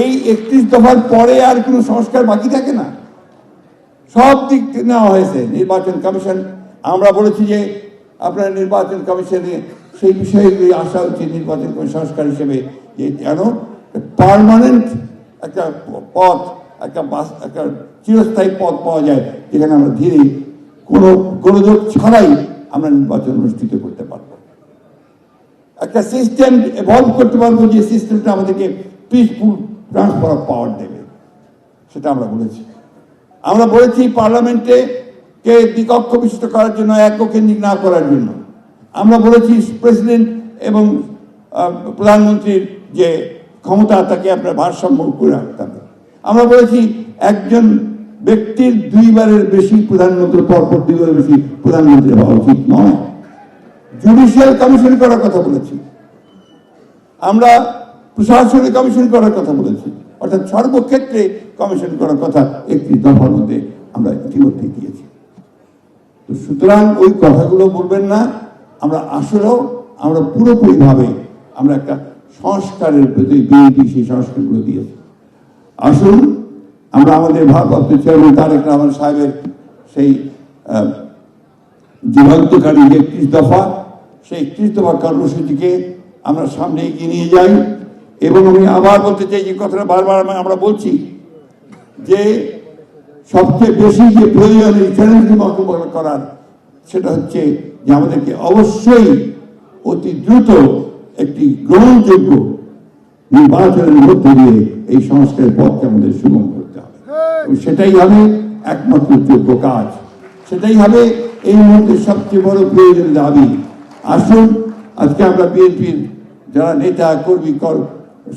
এই একত্রিশ দফার পরে আর কোনো সংস্কার বাকি থাকে না। সব দিক নেওয়া হয়েছে। নির্বাচন কমিশন, আমরা বলেছি যে আপনার নির্বাচন কমিশনে সেই বিষয়গুলি আসা উচিত, নির্বাচন সংস্কার হিসেবে যে যেন পার্মানেন্ট একটা পথ, একটা বাস, একটা চিরস্থায়ী পথ পাওয়া যায়, যেখানে আমরা ধীরে কোনো গোলযোগ ছাড়াই আমরা নির্বাচন অনুষ্ঠিত করতে পারব। একটা সিস্টেম এভলভ করতে পারব যে সিস্টেমটা আমাদেরকে পিসফুল ট্রান্সফার অফ পাওয়ার দেবে। সেটা আমরা বলেছি। আমরা বলেছি পার্লামেন্টে কে দ্বিকক্ষ বিশিষ্ট করার জন্য এককেন্দ্রিক না করার জন্য। আমরা বলেছি প্রেসিডেন্ট এবং প্রধানমন্ত্রীর যে ক্ষমতা, তাকে আপনার ভারসাম্য করে রাখতে হবে। আমরা বলেছি একজন ব্যক্তির দুইবারের বেশি প্রধানমন্ত্রী, পরপর দুইবারের বেশি প্রধানমন্ত্রী হওয়া উচিত নয়। জুডিশিয়াল কমিশন করার কথা বলেছি। আমরা প্রশাসনিক কমিশন করার কথা বলেছি। অর্থাৎ সর্বক্ষেত্রে কমিশন করার কথা একটি দফার মধ্যে আমরা ইতিমধ্যে দিয়েছি। তো সুতরাং ওই কথাগুলো বলবেন না। আমরা আসলেও আমরা পুরোপুরিভাবে আমরা একটা সংস্কারের প্রতি বিএনপি সেই সংস্কারগুলো দিয়েছি। আসুন, আমরা আমাদের ভারপ্রাপ্ত চেয়ারম্যান তারেক রহমান সাহেবের সেই যুগান্তকারী একত্রিশ দফা, সেই একত্রিশ দফা কর্মসূচিকে আমরা সামনে এগিয়ে নিয়ে যাই। এবং আমি আবার বলতে চাই যে কথাটা বারবার আমরা বলছি যে সবচেয়ে বেশি যে প্রয়োজন এই চ্যালেঞ্জকে মোকাবেলা করার সেটা হচ্ছে যে আমাদেরকে অবশ্যই অতি দ্রুত একটি গ্রহণযোগ্য নির্বাচনের মধ্য দিয়ে এই সংস্কারের পথকে আমাদের সুগম করতে হবে। সেটাই হবে একমাত্র যোগ্য কাজ। সেটাই হবে এই মুহূর্তে সবচেয়ে বড় প্রয়োজন দাবি। আসুন, আজকে আমরা বিএনপির যারা নেতা, কর্মী, কর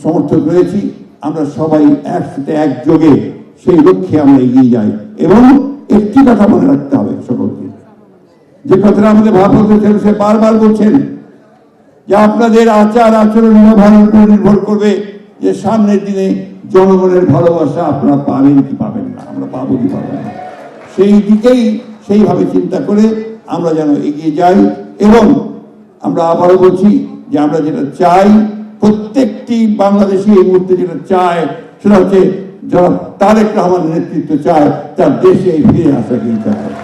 সমর্থক রয়েছি। আমরা সবাই একসাথে, একযোগে সেই লক্ষ্যে আমরা এগিয়ে যাই এবং একটি কথা মনে রাখতে হবে সকলকে। যে কথাটা আমাদের চেয়ারম্যান সাহেব বারবার বলছেন, যে আপনাদের আচার আচরণ উপর নির্ভর করবে যে সামনের দিনে জনগণের ভালোবাসা আপনারা পাবেন কি পাবেন না, আমরা পাবো কি পাবো না। সেই দিকেই সেইভাবে চিন্তা করে আমরা যেন এগিয়ে যাই এবং আমরা আবারও বলছি যে আমরা যেটা চাই প্রত্যেকটি বাংলাদেশি এই মুহূর্তে যেটা চায়, সেটা হচ্ছে যারা তারেক রহমানের নেতৃত্ব চায়, তার দেশে ফিরে আসা চায়